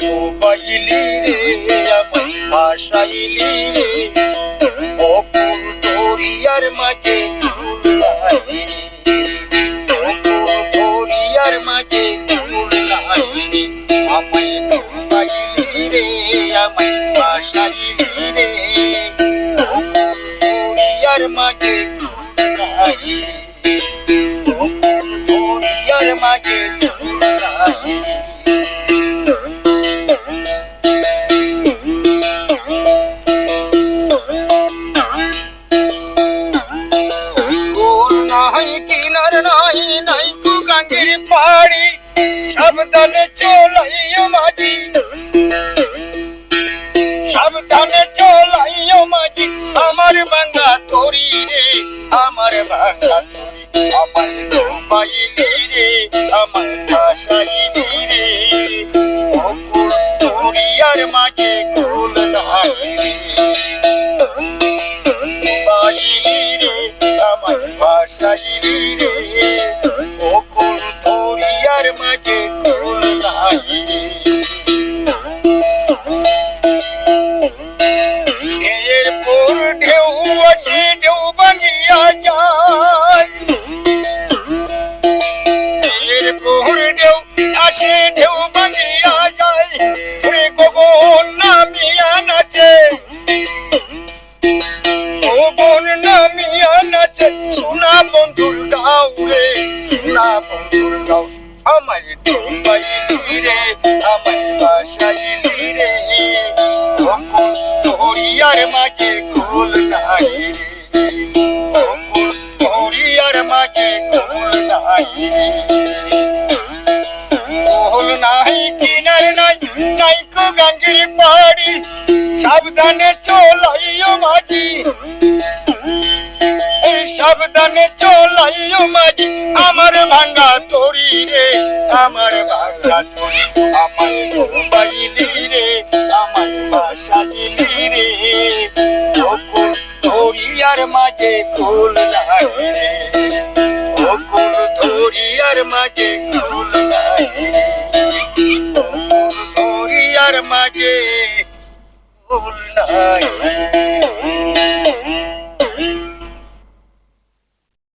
ডুবাইলি রে আমায় ভাসাইলি রে অকুল দরিয়ার মাঝে ডুবলাই রে অকুল দরিয়ার মাঝে রে আমায় ডুবাইলি রে আমায় ভাসাইলি রে দরিয়ার মাঝে ডুবলাই রে অকুল দরিয়ার মাঝে কিনার নাই নাই আমার রে তরি আমার ডুবাইলি রে আমার ভাসাইলি রে অকুল তরিয়ার মাঝে কুল নাই রে আমার ভাষাইলি রে ঢেউ ভাঙিয়া যায় রে গগন নামিয়া নাচে। বোন নামিয়া নাচে। সোনা বন্ধুর গাও রে, সোনা বন্ধুর গাও। আমায় ডুবাইলি রে, আমায় বাসাইলি রে। দরিয়ার মাঝে কুল নাই রে। দরিয়ার মাঝে কুল নাই রে। গাঙ্গির পাড়ি সাবধানে চলাইও মাঝি। এই সাবধানে চলাইও মাঝি, আমার ভাঙ্গা তরি রে, আমার ভাঙ্গা তরি, আমার বাইলি রে, আমার বাসাইলি রে। অকুল দরিয়ার মাঝে কুল নাই রে, অকুল দরিয়ার মাঝে কুল মাঝে। ভুল নাই